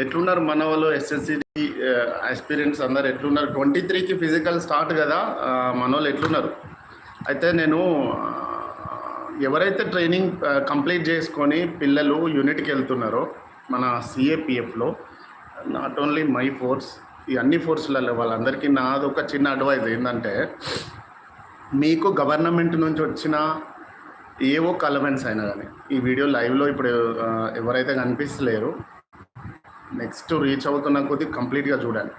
ఎట్లున్నారు మన వాళ్ళు ఎస్ఎస్సి ఎక్స్పీరియన్స్ అందరు ఎట్లున్నారు? ట్వంటీ త్రీకి ఫిజికల్ స్టార్ట్ కదా మన వాళ్ళు ఎట్లున్నారు? అయితే నేను ఎవరైతే ట్రైనింగ్ కంప్లీట్ చేసుకొని పిల్లలు యూనిట్కి వెళ్తున్నారో మన సిఏపిఎఫ్లో నాట్ ఓన్లీ మై ఫోర్స్ ఈ అన్ని ఫోర్స్లలో వాళ్ళందరికీ నాది ఒక చిన్న అడ్వైజ్ ఏంటంటే మీకు గవర్నమెంట్ నుంచి వచ్చిన ఏవో కలవెన్స్ అయినా కానీ ఈ వీడియో లైవ్లో ఇప్పుడు ఎవరైతే కనిపిస్తలేరు నెక్స్ట్ రీచ్ అవుతున్న కొద్దీ కంప్లీట్గా చూడండి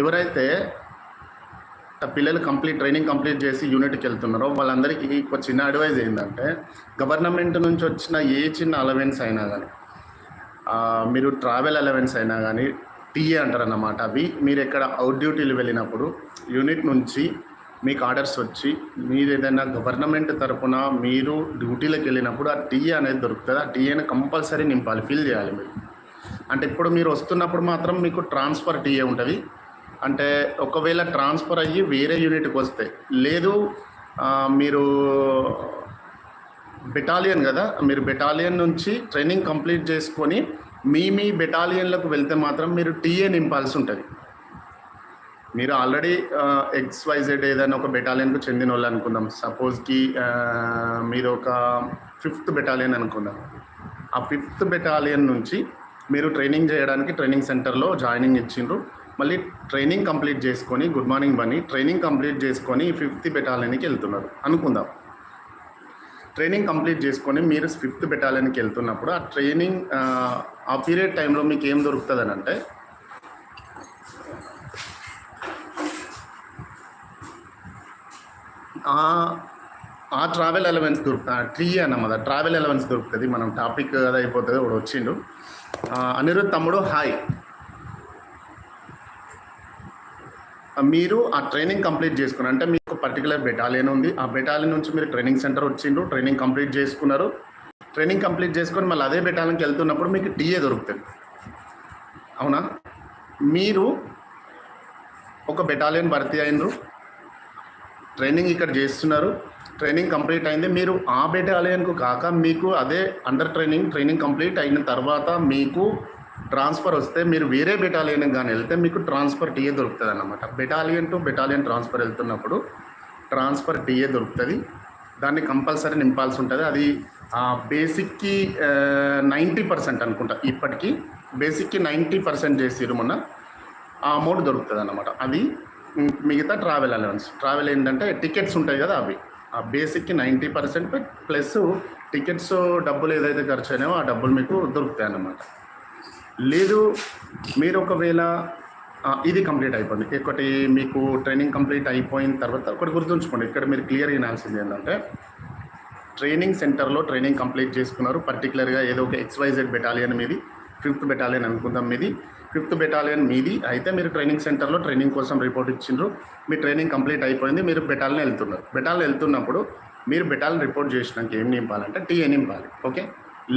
ఎవరైతే ఆ పిల్లలు కంప్లీట్ ట్రైనింగ్ కంప్లీట్ చేసి యూనిట్కి వెళ్తున్నారో వాళ్ళందరికీ ఒక చిన్న అడ్వైజ్ ఏంటంటే గవర్నమెంట్ నుంచి వచ్చిన ఏ చిన్న అలవెన్స్ అయినా కానీ మీరు ట్రావెల్ అలవెన్స్ అయినా కానీ టీఏ అంటారు అన్నమాట అవి మీరు ఎక్కడ అవుట్ డ్యూటీలు వెళ్ళినప్పుడు యూనిట్ నుంచి మీకు ఆర్డర్స్ వచ్చి మీరు ఏదైనా గవర్నమెంట్ తరఫున మీరు డ్యూటీలకు వెళ్ళినప్పుడు ఆ టీఏ అనేది దొరుకుతుంది. ఆ టీఏని కంపల్సరీ నింపాలి ఫిల్ చేయాలి మీరు. అంటే ఇప్పుడు మీరు వస్తున్నప్పుడు మాత్రం మీకు ట్రాన్స్ఫర్ టీఏ ఉంటుంది. అంటే ఒకవేళ ట్రాన్స్ఫర్ అయ్యి వేరే యూనిట్కి వస్తే లేదు మీరు బెటాలియన్ కదా మీరు బెటాలియన్ నుంచి ట్రైనింగ్ కంప్లీట్ చేసుకొని మీ మీ బెటాలియన్లకు వెళ్తే మాత్రం మీరు టీఏ నింపాల్సి ఉంటుంది. మీరు ఆల్రెడీ ఎక్స్ వైజెడ్ ఏదైనా ఒక బెటాలియన్కు చెందిన వాళ్ళు అనుకుందాం. సపోజ్కి మీరు ఒక ఫిఫ్త్ బెటాలియన్ అనుకుందాం. ఆ ఫిఫ్త్ బెటాలియన్ నుంచి మీరు ట్రైనింగ్ చేయడానికి ట్రైనింగ్ సెంటర్లో జాయినింగ్ ఇచ్చిండ్రు. మళ్ళీ ట్రైనింగ్ కంప్లీట్ చేసుకొని గుడ్ మార్నింగ్ బని ట్రైనింగ్ కంప్లీట్ చేసుకొని ఫిఫ్త్ బెటాలియన్కి వెళ్తున్నారు. అనుకుందాం. ట్రైనింగ్ కంప్లీట్ చేసుకొని మీరు ఫిఫ్త్ బెటాలియన్కి వెళ్తున్నప్పుడు ఆ ట్రైనింగ్ ఆ, పీరియడ్ టైంలో మీకు ఏం దొరుకుతుంది అని అంటే ఆ- ట్రావెల్ అలవెన్స్ దొరుకు ట్రీ అన్నమాట. ట్రావెల్ అలవెన్స్ దొరుకుతుంది. మనం టాపిక్ అది అయిపోతుంది ఇప్పుడు వచ్చిండు. అనిరుద్ తమ్ముడు హాయ్ మీరు ఆ ట్రైనింగ్ కంప్లీట్ చేసుకున్నారు. అంటే మీకు పర్టికులర్ బెటాలియన్ ఉంది. ఆ బెటాలియన్ నుంచి మీరు ట్రైనింగ్ సెంటర్ వచ్చిండ్రు ట్రైనింగ్ కంప్లీట్ చేసుకున్నారు. ట్రైనింగ్ కంప్లీట్ చేసుకొని మళ్ళీ అదే బెటాలియన్కి వెళ్తున్నప్పుడు మీకు టీఏ దొరుకుతుంది. అవునా? మీరు ఒక బెటాలియన్ భర్తీ అయినరు. ట్రైనింగ్ ఇక్కడ చేస్తున్నారు. ట్రైనింగ్ కంప్లీట్ అయింది. మీరు ఆ బెటాలియన్కు కాక మీకు అదే అండర్ ట్రైనింగ్ ట్రైనింగ్ కంప్లీట్ అయిన తర్వాత మీకు ట్రాన్స్ఫర్ వస్తే మీరు వేరే బెటాలియన్ కానీ వెళ్తే మీకు ట్రాన్స్ఫర్ టీఏ దొరుకుతుంది అన్నమాట బెటాలియన్ టు బెటాలియన్ ట్రాన్స్ఫర్ వెళ్తున్నప్పుడు ట్రాన్స్ఫర్ టీఏ దొరుకుతుంది. దాన్ని కంపల్సరీ నింపాల్సి ఉంటుంది. అది ఆ బేసిక్కి నైంటీ పర్సెంట్ అనుకుంటా. ఇప్పటికీ బేసిక్కి నైంటీ పర్సెంట్ చేసిరు మొన్న. ఆ అమౌంట్ దొరుకుతుంది అన్నమాట అది మిగతా ట్రావెల్ అలవెన్స్ ట్రావెల్ ఏంటంటే టికెట్స్ ఉంటాయి కదా అవి. ఆ బేసిక్కి నైంటీ పర్సెంట్ ప్లస్ టికెట్స్ డబ్బులు ఏదైతే ఖర్చు అయినాయో ఆ డబ్బులు మీకు దొరుకుతాయి అన్నమాట లేదు మీరు ఒకవేళ ఇది కంప్లీట్ అయిపోయింది. ఒకటి మీకు ట్రైనింగ్ కంప్లీట్ అయిపోయిన తర్వాత ఒకటి గుర్తుంచుకోండి. ఇక్కడ మీరు క్లియర్ వినాల్సింది ఏంటంటే ట్రైనింగ్ సెంటర్లో ట్రైనింగ్ కంప్లీట్ చేసుకున్నారు. పర్టికులర్గా ఏదో ఒక ఎక్స్వైజెడ్ బెటాలియన్ మీది ఫిఫ్త్ బెటాలియన్ అనుకుందాం మీది. ఫిఫ్త్ బెటాలియన్ మీది. అయితే మీరు ట్రైనింగ్ సెంటర్లో ట్రైనింగ్ కోసం రిపోర్ట్ ఇచ్చిండ్రు. మీ ట్రైనింగ్ కంప్లీట్ అయిపోయింది. మీరు బెటాలియన్ వెళ్తున్నారు. బెటాలియన్ వెళ్తున్నప్పుడు మీరు బెటాలియన్ రిపోర్ట్ చేసినాక ఏం నింపాలంటే టీఏ నింపాలి? ఓకే?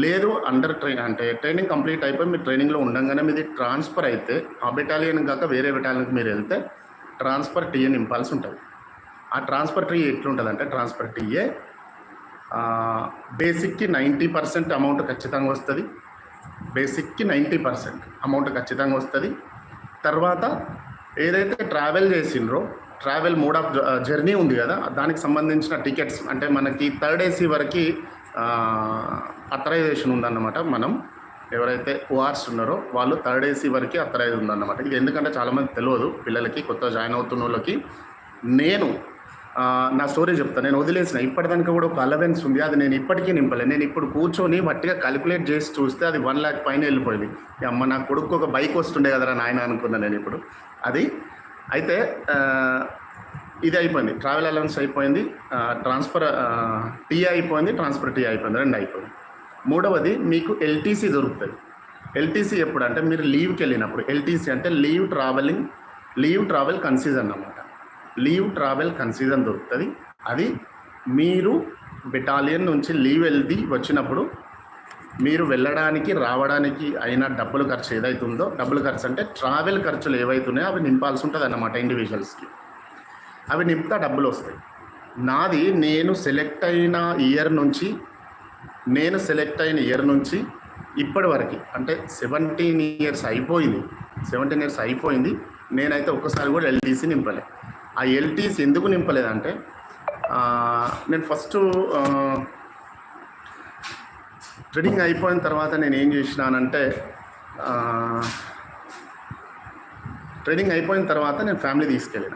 లేదు అండర్ ట్రైన్ అంటే ట్రైనింగ్ కంప్లీట్ అయిపోయి మీరు ట్రైనింగ్లో ఉండగానే మీది ట్రాన్స్ఫర్ అయితే ఆ బెటాలియన్ కాక వేరే బెటాలియన్కి మీరు వెళ్తే ట్రాన్స్ఫర్ టీఏ నింపాల్సి ఉంటుంది. ఆ ట్రాన్స్ఫర్ టీ ఎట్లుంటుంది అంటే ట్రాన్స్ఫర్ టీఏ బేసిక్కి నైంటీ పర్సెంట్ అమౌంట్ ఖచ్చితంగా వస్తుంది. బేసిక్కి నైంటీ పర్సెంట్ అమౌంట్ ఖచ్చితంగా వస్తుంది. తర్వాత ఏదైతే ట్రావెల్ చేసిండ్రో ట్రావెల్ మోడ్ ఆఫ్ జర్నీ ఉంది కదా దానికి సంబంధించిన టికెట్స్ అంటే మనకి థర్డ్ ఏసీ వరకు అథరైజేషన్ ఉందన్నమాట మనం. ఎవరైతే ఓఆర్స్ ఉన్నారో వాళ్ళు థర్డ్ ఏసీ వరకు అథరైజ్ ఉందన్నమాట. ఇది ఎందుకంటే చాలామంది తెలియదు పిల్లలకి కొత్త జాయిన్ అవుతున్న వాళ్ళకి నేను నా స్టోరీ చెప్తాను నేను వదిలేసిన. ఇప్పటిదానికి కూడా ఒక అలవెన్స్ ఉంది. అది నేను ఇప్పటికీ నింపలేదు నేను ఇప్పుడు కూర్చొని వట్టిగా క్యాలిక్యులేట్ చేసి చూస్తే అది వన్ ల్యాక్ పైన వెళ్ళిపోయింది. అమ్మ నా కొడుకు ఒక బైక్ వస్తుండే కదరా నాయన అనుకున్నా నేను ఇప్పుడు. అది అయితే ఇది అయిపోయింది. ట్రావెల్ అలవెన్స్ అయిపోయింది. ట్రాన్స్ఫర్ టీ అయిపోయింది. ట్రాన్స్ఫర్ టీ అయిపోయింది. రెండు అయిపోయింది. మూడవది మీకు ఎల్టీసీ దొరుకుతుంది. ఎల్టీసీ ఎప్పుడు అంటే మీరు లీవ్కి వెళ్ళినప్పుడు. ఎల్టీసీ అంటే leave travelling leave travel concession అన్నమాట. లీవ్ ట్రావెల్ కన్సీజన్ దొరుకుతుంది. అది మీరు బెటాలియన్ నుంచి లీవ్ వెళ్ళి వచ్చినప్పుడు మీరు వెళ్ళడానికి రావడానికి అయిన డబ్బులు ఖర్చు ఏదైతే ఉందో డబ్బులు ఖర్చు అంటే ట్రావెల్ ఖర్చులు ఏవైతున్నాయో అవి నింపాల్సి ఉంటుంది అన్నమాట ఇండివిజువల్స్కి అవి నింపుతా డబ్బులు వస్తాయి. నాది నేను సెలెక్ట్ అయిన ఇయర్ నుంచి నేను సెలెక్ట్ అయిన ఇయర్ నుంచి ఇప్పటి వరకు అంటే సెవెంటీన్ ఇయర్స్ అయిపోయింది. సెవెంటీన్ ఇయర్స్ అయిపోయింది. నేనైతే ఒక్కసారి కూడా ఎల్టీసీ నింపలే. ఆ ఎల్టీస్ ఎందుకు నింపలేదంటే నేను ఫస్ట్ ట్రేడింగ్ అయిపోయిన తర్వాత నేను ఏం చేసినానంటే ట్రేడింగ్ అయిపోయిన తర్వాత నేను ఫ్యామిలీ తీసుకెళ్ళిన.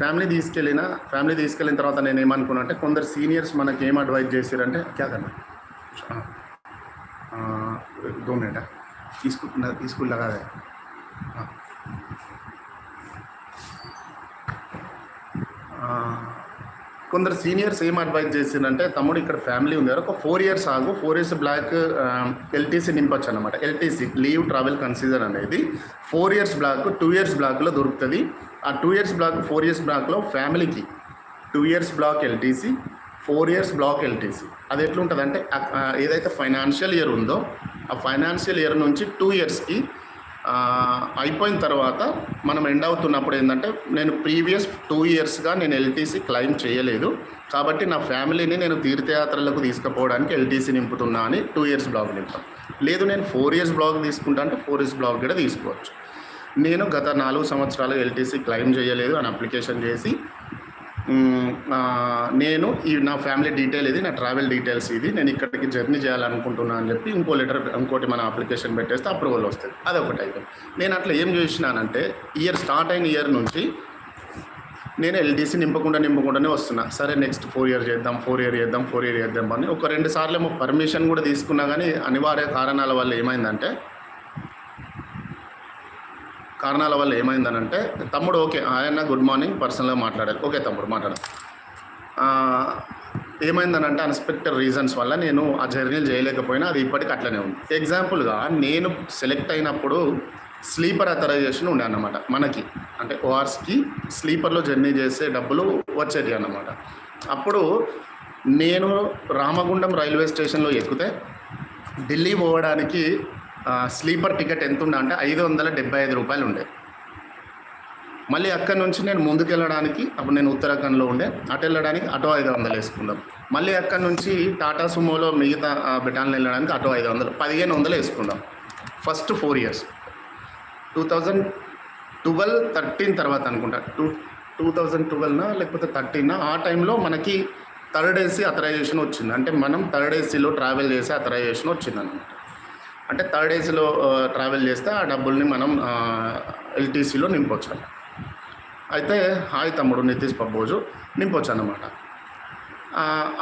ఫ్యామిలీ తీసుకెళ్ళిన ఫ్యామిలీ తీసుకెళ్ళిన తర్వాత నేను ఏమనుకున్నా అంటే కొందరు సీనియర్స్ మనకి ఏం అడ్వైజ్ చేశారంటే క్యా కన్నా దోమేట తీసుకుంటున్నా తీసుకున్నా కదా. కొందరు సీనియర్స్ ఏం అడ్వైజ్ చేసిందంటే తమ్ముడు ఇక్కడ ఫ్యామిలీ ఉంది కదా ఒక ఫోర్ ఇయర్స్ ఆగు ఫోర్ ఇయర్స్ బ్లాక్ ఎల్టీసీ నింపొచ్చు అనమాట ఎల్టీసీ లీవ్ ట్రావెల్ కన్సిడర్ అనేది four years block two years బ్లాక్లో దొరుకుతుంది. ఆ two years block four years బ్లాక్లో ఫ్యామిలీకి two years block LTC four years block LTC అది ఎట్లుంటుందంటే ఏదైతే ఫైనాన్షియల్ ఇయర్ ఉందో ఆ ఫైనాన్షియల్ ఇయర్ నుంచి టూ ఇయర్స్కి అయిపోయిన తర్వాత మనం ఎండ్ అవుతున్నప్పుడు ఏంటంటే నేను ప్రీవియస్ టూ ఇయర్స్గా నేను ఎల్టీసీ క్లెయిమ్ చేయలేదు. కాబట్టి నా ఫ్యామిలీని నేను తీర్థయాత్రలకు తీసుకుపోవడానికి ఎల్టీసీ నింపుతున్నా అని టూ ఇయర్స్ బ్లాగ్ నింపాను లేదు నేను ఫోర్ ఇయర్స్ బ్లాగ్ తీసుకుంటా అంటే ఫోర్ ఇయర్స్ బ్లాగ్ కూడా తీసుకోవచ్చు. నేను గత నాలుగు సంవత్సరాలు ఎల్టీసీ క్లెయిమ్ చేయలేదు అని అప్లికేషన్ చేసి నేను ఈ నా ఫ్యామిలీ డీటెయిల్ ఇది నా ట్రావెల్ డీటెయిల్స్ ఇది. నేను ఇక్కడికి జర్నీ చేయాలనుకుంటున్నాను అని చెప్పి ఇంకో లెటర్ ఇంకోటి మన అప్లికేషన్ పెట్టేస్తే అప్రూవల్ వస్తుంది. అదొకటి అయిపోయింది నేను అట్లా ఏం చేసినానంటే ఇయర్ స్టార్ట్ అయిన ఇయర్ నుంచి నేను ఎల్డీసీ నింపకుండా నింపకుండానే వస్తున్నా. సరే నెక్స్ట్ ఫోర్ ఇయర్ చేద్దాం ఫోర్ ఇయర్ చేద్దాం ఫోర్ ఇయర్ చేద్దాం అని. ఒక రెండు సార్లు ఏమో పర్మిషన్ కూడా తీసుకున్నా కానీ అనివార్య కారణాల వల్ల ఏమైందంటే కారణాల వల్ల ఏమైందనంటే తమ్ముడు ఓకే ఆయన గుడ్ మార్నింగ్ పర్సనల్గా మాట్లాడారు. ఓకే తమ్ముడు మాట్లాడారు ఏమైందనంటే అన్ఎక్స్పెక్టెడ్ రీజన్స్ వల్ల నేను ఆ జర్నీలు చేయలేకపోయినా అది ఇప్పటికి అట్లనే ఉంది. ఎగ్జాంపుల్గా నేను సెలెక్ట్ అయినప్పుడు స్లీపర్ అథరైజేషన్ ఉండే అన్నమాట మనకి. అంటే ఓఆర్స్కి స్లీపర్లో జర్నీ చేసే డబ్బులు వచ్చేది అన్నమాట. అప్పుడు నేను రామగుండం రైల్వే స్టేషన్లో ఎక్కితే ఢిల్లీ పోవడానికి స్లీపర్ టికెట్ ఎంత ఉండే అంటే ఐదు వందల డెబ్బై ఐదు రూపాయలు ఉండే. మళ్ళీ అక్కడి నుంచి నేను ముందుకెళ్ళడానికి అప్పుడు నేను ఉత్తరాఖండ్లో ఉండే అటు వెళ్ళడానికి అటో ఐదు వందలు వేసుకుందాం మళ్ళీ అక్కడి నుంచి టాటా సుమోలో మిగతా బెటాన్లో వెళ్ళడానికి అటో ఐదు వందలు పదిహేను వందలు వేసుకుందాం first four years. Two thousand twelve thirteen తర్వాత అనుకుంటా. టూ టూ థౌజండ్ ట్వెల్వ్నా లేకపోతే థర్టీనా ఆ టైంలో మనకి థర్డ్ ఏసీ అథరైజేషన్ వచ్చింది. అంటే మనం థర్డ్ ఏసీలో ట్రావెల్ చేసే అథరైజేషన్ వచ్చింది అనమాట అంటే థర్డ్ ఏసీలో ట్రావెల్ చేస్తే ఆ డబ్బుల్ని మనం ఎల్టీసీలో నింపొచ్చు. అయితే హాయ్ తమ్ముడు నితీష్ పబ్బోజు నింపొచ్చు అనమాట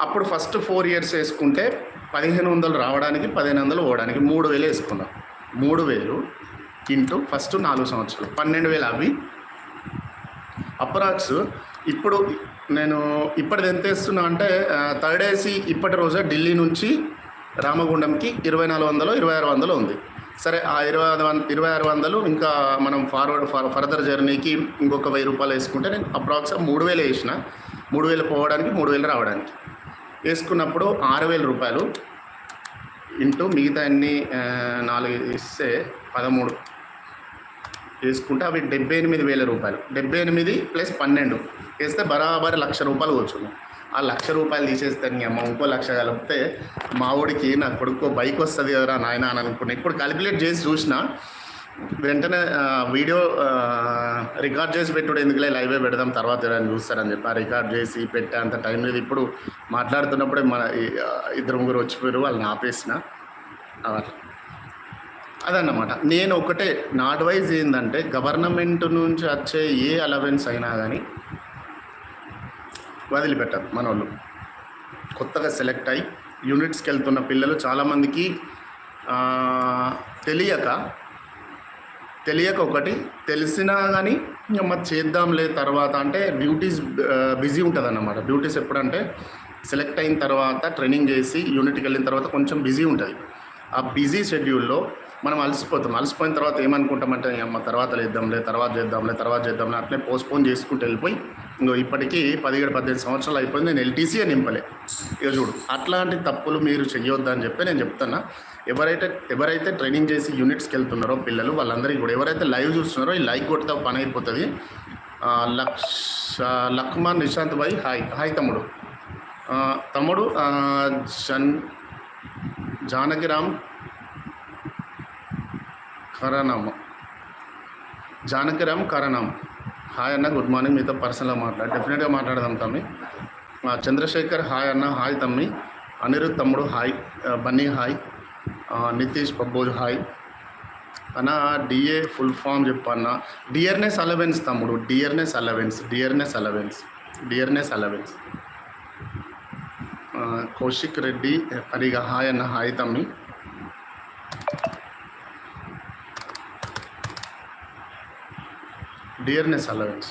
అప్పుడు ఫస్ట్ ఫోర్ ఇయర్స్ వేసుకుంటే పదిహేను వందలు రావడానికి పదిహేను వందలు పోవడానికి మూడు వేలు వేసుకున్నాం. మూడు వేలు ఇంటూ ఫస్ట్ నాలుగు సంవత్సరాలు పన్నెండు వేలు అవి. అప్రాక్స్ ఇప్పుడు నేను ఇప్పటిది ఎంత వేస్తున్నా అంటే థర్డ్ ఏసీ ఇప్పటి రోజే ఢిల్లీ నుంచి రామగుండంకి ఇరవై నాలుగు వందలు ఇరవై ఆరు వందలు ఉంది. సరే ఆ ఇరవై ఆరు వంద ఇరవై ఆరు వందలు ఇంకా మనం ఫార్వర్డ్ ఫర్ ఫర్దర్ జర్నీకి ఇంకొక వెయ్యి రూపాయలు వేసుకుంటే నేను అప్రాక్స్ మూడు వేలు వేసిన. మూడు వేలు పోవడానికి మూడు వేలు రావడానికి. వేసుకున్నప్పుడు ఆరు వేల రూపాయలు ఇంటూ మిగతా అన్ని నాలుగు ఇస్తే పదమూడు. వేసుకుంటే అవి డెబ్బై ఎనిమిది వేల రూపాయలు. డెబ్బై ఎనిమిది ప్లస్ పన్నెండు. వేస్తే బరాబర్ లక్ష రూపాయలు కూర్చున్నాం ఆ లక్ష రూపాయలు తీసేస్తాను నీ అమ్మ ఇంకో లక్ష కలిపితే మా ఊడికి నా కొడుకు బైక్ వస్తుంది కదరా నాయన అని అనుకున్నా. ఇప్పుడు కాలిక్యులేట్ చేసి చూసిన వెంటనే వీడియో రికార్డ్ చేసి పెట్టుడు ఎందుకులే? లైవే పెడదాం తర్వాత ఏదైనా చూస్తారని చెప్పి. ఆ రికార్డ్ చేసి పెట్టే అంత టైం లేదు. ఇప్పుడు మాట్లాడుతున్నప్పుడే మన ఇద్దరు ముగ్గురు వచ్చిపోయారు వాళ్ళని ఆపేసిన. అట్లా అదన్నమాట. నేను ఒకటే నా అడ్వైజ్ ఏంటంటే గవర్నమెంట్ నుంచి వచ్చే ఏ అలవెన్స్ అయినా కానీ వదిలిపెట్టారు మన వాళ్ళు కొత్తగా సెలెక్ట్ అయ్యి యూనిట్స్కి వెళ్తున్న పిల్లలు చాలామందికి తెలియక తెలియక ఒకటి తెలిసినా కానీ మరి చేద్దాంలే తర్వాత అంటే డ్యూటీస్ బిజీ ఉంటుంది అన్నమాట డ్యూటీస్ ఎప్పుడంటే సెలెక్ట్ అయిన తర్వాత ట్రైనింగ్ చేసి యూనిట్కి వెళ్ళిన తర్వాత కొంచెం బిజీ ఉంటుంది. ఆ బిజీ షెడ్యూల్లో మనం అలసిపోతాం. అలసిపోయిన తర్వాత ఏమనుకుంటామంటే అమ్మ తర్వాత లేద్దాంలే తర్వాత చేద్దాంలే తర్వాత చేద్దాంలే అట్లే పోస్ట్పోన్ చేసుకుంటూ వెళ్ళిపోయి ఇంకో ఇప్పటికీ పదిహేడు పద్దెనిమిది సంవత్సరాలు అయిపోయింది. నేను ఎల్టీసీయే నింపలే. ఇక చూడు అట్లాంటి తప్పులు మీరు చెయ్యొద్దని చెప్పి నేను చెప్తున్నా. ఎవరైతే ఎవరైతే ట్రైనింగ్ చేసి యూనిట్స్కి వెళ్తున్నారో పిల్లలు వాళ్ళందరికీ కూడా ఎవరైతే లైవ్ చూస్తున్నారో ఈ లైక్ కొడితే పని అయిపోతుంది. లక్ష లక్మాన్ నిశాంత్ భాయ్ హాయ్ హాయ్ తమ్ముడు. తమ్ముడు జన్ జానకిరామ్ కరణం జానకిరామ్ కరణం. హాయ్ అన్న గుడ్ మార్నింగ్. మీతో పర్సనల్గా మాట్లాడు డెఫినెట్గా మాట్లాడదాం తమ్మి. చంద్రశేఖర్ హాయ్ అన్న హాయ్ తమ్మి. అనిరుద్ తమ్ముడు hi. Bunny hi. Nitish పబ్బోజ్ hi. అన్న డిఏ ఫుల్ ఫామ్ చెప్పన్న. డియర్నెస్ అలవెన్స్ తమ్ముడు dearness allowance dearness allowance dearness allowance. Kaushik Reddy పరిగా hi అన్న హాయ్ తమ్మి. డియర్నెస్ అలవెన్స్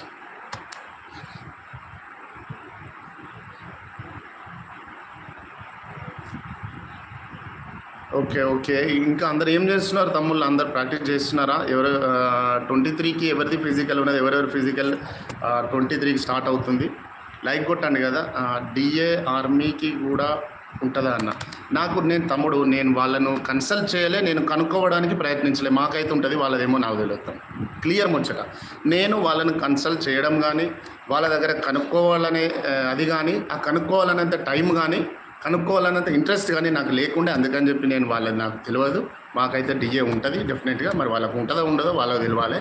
ఓకే ఓకే ఇంకా అందరు ఏం చేస్తున్నారు తమ్ముళ్ళు? అందరు ప్రాక్టీస్ చేస్తున్నారా? ఎవరు ట్వంటీ త్రీకి ఎవరిది ఫిజికల్ ఉన్నది? ఎవరెవరు ఫిజికల్ ట్వంటీ త్రీకి స్టార్ట్ అవుతుంది? లైక్ కొట్టండి కదా. డిఏ ఆర్మీకి కూడా ఉంటుందా అన్న? నాకు నేను తమ్ముడు నేను వాళ్ళను కన్సల్ట్ చేయలే నేను కనుక్కోవడానికి ప్రయత్నించలే. మాకైతే ఉంటుంది వాళ్ళదేమో నాకు తెలియదు. క్లియర్ ముచ్చట. నేను వాళ్ళని కన్సల్ట్ చేయడం కానీ వాళ్ళ దగ్గర కనుక్కోవాలనే అది కానీ ఆ కనుక్కోవాలనేంత టైం కానీ కనుక్కోవాలన్నంత ఇంట్రెస్ట్ కానీ నాకు లేకుండే. అందుకని చెప్పి నేను వాళ్ళని నాకు తెలియదు. మాకైతే డిఏ ఉంటుంది డెఫినెట్గా మరి వాళ్ళకు ఉంటుందో ఉండదో వాళ్ళకి తెలియాలి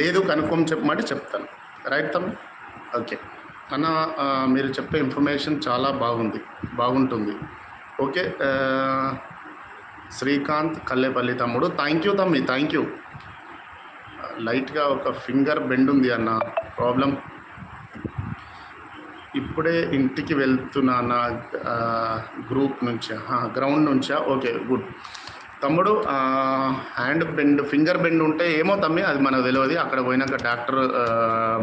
లేదు కనుక్కోమని చెప్పమంటే చెప్తాను. రైట్ తమ్మి ఓకే అన్న మీరు చెప్పే ఇన్ఫర్మేషన్ చాలా బాగుంది బాగుంటుంది. ఓకే శ్రీకాంత్ కల్లేపల్లి తమ్ముడు. థ్యాంక్ యూ తమ్మి థ్యాంక్ యూ లైట్గా ఒక ఫింగర్ బెండ్ ఉంది అన్న ప్రాబ్లం. ఇప్పుడే ఇంటికి వెళ్తున్నా నా గ్రూప్ నుంచా? గ్రౌండ్ నుంచా? Okay good. తమ్ముడు హ్యాండ్ బెండ్ ఫింగర్ బెండ్ ఉంటే ఏమో తమ్మి అది మనకు తెలియదు అక్కడ పోయినాక డాక్టర్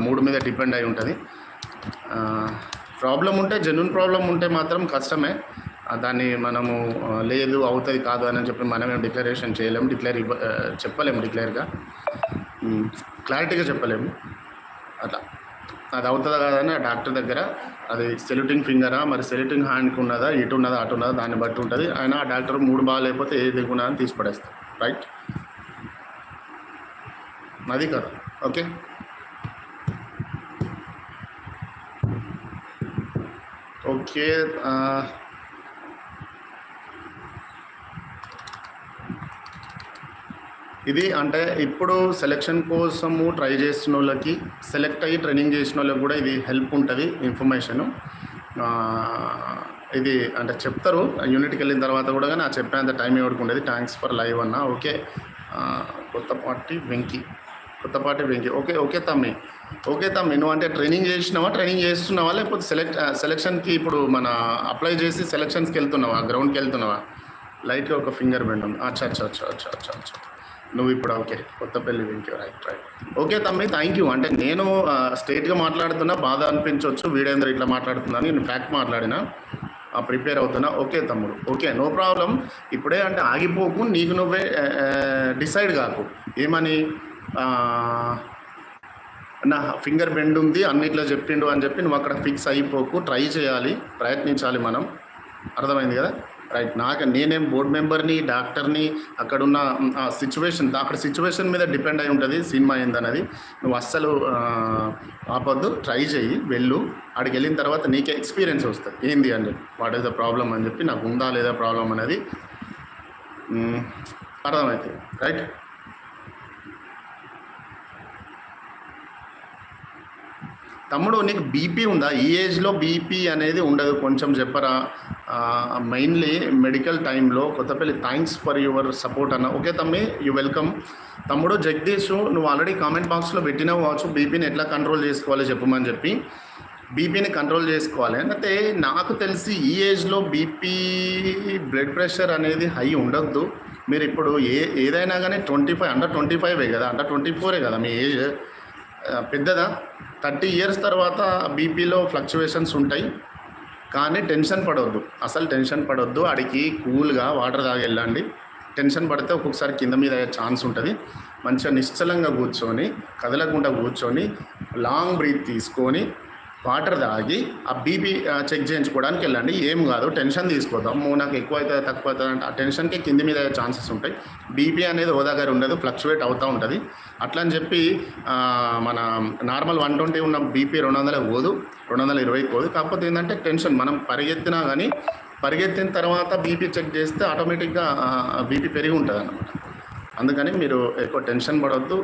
మూడు మీద డిపెండ్ అయి ఉంటుంది. ప్రాబ్లం ఉంటే జెన్యున్ ప్రాబ్లం ఉంటే మాత్రం కష్టమే. దాన్ని మనము లేదు అవుతుంది కాదు అని చెప్పి మనమేం డిక్లరేషన్ చేయలేము. డిక్లేర్ ఇవ్వ చెప్పలేము డిక్లేర్గా. క్లారిటీగా చెప్పలేము. అట్లా. అది అవుతుందా కాదని ఆ డాక్టర్ దగ్గర అది సెల్యూటింగ్ ఫింగరా మరి సెల్యూటింగ్ హ్యాండ్కి ఉన్నదా ఇటు ఉన్నదా అటు ఉన్నదా దాన్ని బట్టి ఉంటుంది. ఆయన ఆ డాక్టర్ మూడు బాగాలేకపోతే ఏది దిగునా అని తీసి పడేస్తాం రైట్? అది కదా. ఓకే? Okay ah. ఇది అంటే ఇప్పుడు సెలెక్షన్ కోసము ట్రై చేసిన వాళ్ళకి సెలెక్ట్ అయ్యి ట్రైనింగ్ చేసిన వాళ్ళకి కూడా ఇది హెల్ప్ ఉంటుంది ఇన్ఫర్మేషను ఇది అంటే చెప్తారు యూనిట్కి వెళ్ళిన తర్వాత కూడా కానీ ఆ చెప్పేంత టైం ఎవరికి థ్యాంక్స్ ఫర్ లైవ్ అన్న ఓకే. కొత్త పార్టీ వెంకీ. కొత్తపాటి వెంకి. ఓకే ఓకే తమ్మి. ఓకే తమ్మి. నువ్వు అంటే ట్రైనింగ్ చేసినావా? ట్రైనింగ్ చేస్తున్నావా? లేకపోతే సెలెక్ట్ సెలెక్షన్కి ఇప్పుడు మన అప్లై చేసి సెలెక్షన్స్కి వెళ్తున్నావా గ్రౌండ్కి వెళ్తున్నావా లైట్గా ఒక ఫింగర్ బెండ్ ఉంది. అచ్చా అచ్చా అచ్చా అచ్చా అచ్చా అచ్చా. నువ్వు ఇప్పుడు okay. Kothapalli Venky right right okay తమ్మి థ్యాంక్ యూ అంటే నేను స్టేట్గా మాట్లాడుతున్నా బాధ అనిపించవచ్చు వీడేంద్ర ఇట్లా మాట్లాడుతున్నాను. నేను ఫ్యాక్ట్ మాట్లాడినా ఆ, ప్రిపేర్ అవుతున్నా. ఓకే తమ్ముడు. ఓకే నో ప్రాబ్లం ఇప్పుడే అంటే ఆగిపోకు. నీకు నువ్వే డిసైడ్ కాకు. ఏమని? నా ఫింగర్ బెండ్ ఉంది అన్నిట్లో చెప్పిండు అని చెప్పి నువ్వు అక్కడ ఫిక్స్ అయిపోకు ట్రై చేయాలి ప్రయత్నించాలి మనం. అర్థమైంది కదా? రైట్ నాకు నేనేం బోర్డ్ మెంబర్ని డాక్టర్ని అక్కడున్న ఆ సిచ్యువేషన్ అక్కడ సిచ్యువేషన్ మీద డిపెండ్ అయి ఉంటుంది సినిమా ఏందన్నది. నువ్వు అస్సలు ఆ, ఆపొద్దు ట్రై చేయి వెళ్ళు. అక్కడికి వెళ్ళిన తర్వాత నీకే ఎక్స్పీరియన్స్ వస్తుంది. ఏంది అని చెప్పి వాట్ ఈస్ ద ప్రాబ్లం అని చెప్పి నాకు ఉందా లేదా ప్రాబ్లం అనేది అర్థమవుతుంది రైట్? తమ్ముడు నీకు బీపీ ఉందా? ఈ ఏజ్లో బీపీ అనేది ఉండదు. కొంచెం చెప్పరా? మెయిన్లీ మెడికల్ టైంలో Kothapalli thanks for your support అన్న. ఓకే తమ్మి యూ వెల్కమ్ తమ్ముడు జగదీష్ నువ్వు ఆల్రెడీ కామెంట్ బాక్స్లో పెట్టినావు కావచ్చు. బీపీని ఎట్లా కంట్రోల్ చేసుకోవాలో చెప్పమని చెప్పి. బీపీని కంట్రోల్ చేసుకోవాలి. అంటే నాకు తెలిసి ఈ ఏజ్లో బీపీ బ్లడ్ ప్రెషర్ అనేది హై ఉండొద్దు. మీరు ఇప్పుడు ఏ ఏదైనా కానీ ట్వంటీ ఫైవ్ అండర్ ట్వంటీ ఫైవే కదా? అండర్ ట్వంటీ ఫోరే కదా మీ ఏజ్ పెద్దదా? థర్టీ ఇయర్స్ తర్వాత బీపీలో ఫ్లక్చువేషన్స్ ఉంటాయి. కానీ టెన్షన్ పడవద్దు అసలు టెన్షన్ పడవద్దు అడిగి కూల్గా వాటర్ తాగి వెళ్ళండి. టెన్షన్ పడితే ఒక్కొక్కసారి కింద మీద అయ్యే ఛాన్స్ ఉంటుంది. మంచిగా నిశ్చలంగా కూర్చొని కదలకుండా కూర్చొని లాంగ్ బ్రీత్ తీసుకొని వాటర్ తాగి ఆ బీపీ చెక్ చేయించుకోవడానికి వెళ్ళండి. ఏం కాదు టెన్షన్ తీసుకోదాం నాకు ఎక్కువ అవుతుంది తక్కువ అవుతుంది అంటే ఆ టెన్షన్కి కింది మీద ఛాన్సెస్ ఉంటాయి. బీపీ అనేది ఓ దగ్గర ఉండదు ఫ్లక్చువేట్ అవుతూ ఉంటుంది. అట్లా అని చెప్పి మన నార్మల్ వన్ ట్వంటీ ఉన్న బీపీ రెండు వందలకు పోదు రెండు వందల ఇరవైకి పోదు. కాకపోతే ఏంటంటే టెన్షన్ మనం పరిగెత్తినా కానీ పరిగెత్తిన తర్వాత బీపీ చెక్ చేస్తే ఆటోమేటిక్గా బీపీ పెరిగి ఉంటుంది అన్నమాట అందుకని మీరు ఎక్కువ టెన్షన్ పడవద్దు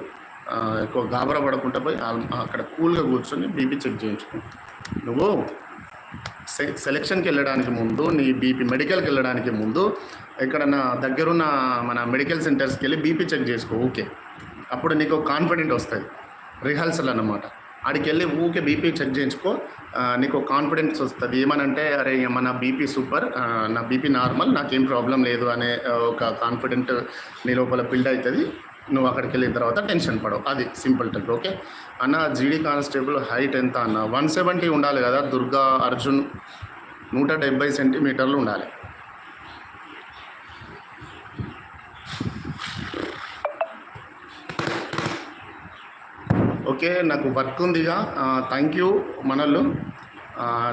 ఎక్కువ గాబరా పడకుండా పోయి అక్కడ కూల్గా కూర్చొని బీపీ చెక్ చేయించుకో. నువ్వు సె సెలక్షన్కి వెళ్ళడానికి ముందు నీ బీపీ మెడికల్కి వెళ్ళడానికి ముందు ఎక్కడన్నా దగ్గరున్న మన మెడికల్ సెంటర్స్కి వెళ్ళి బీపీ చెక్ చేసుకో ఓకే అప్పుడు నీకు కాన్ఫిడెంట్ వస్తుంది. రిహర్సల్ అన్నమాట. ఆడికి వెళ్ళి ఊకే బీపీ చెక్ చేయించుకో నీకు కాన్ఫిడెన్స్ వస్తుంది. ఏమనంటే అరే మన బీపీ సూపర్ నా బీపీ నార్మల్ నాకేం ప్రాబ్లం లేదు అనే ఒక కాన్ఫిడెంట్ నీ లోపల బిల్డ్ అవుతుంది నువ్వు అక్కడికి వెళ్ళిన తర్వాత టెన్షన్ పడవు. అది సింపుల్ ట్రిక్ ఓకే? అన్న జీడీ కానిస్టేబుల్ హైట్ ఎంత అన్న? వన్ సెవెంటీ ఉండాలి కదా దుర్గా అర్జున్ నూట డెబ్బై సెంటీమీటర్లు ఉండాలి. ఓకే నాకు వర్క్ ఉందిగా థ్యాంక్ యూ మనల్ని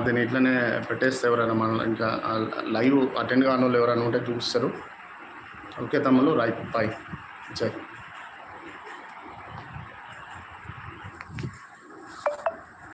దీన్ని ఇట్లనే పెట్టేస్తే ఎవరైనా మన ఇంకా లైవ్ అటెండ్ కాని వాళ్ళు ఎవరైనా ఉంటే చూపిస్తారు. ఓకే తమ్ముళ్ళు రైట్ బాయ్ జై.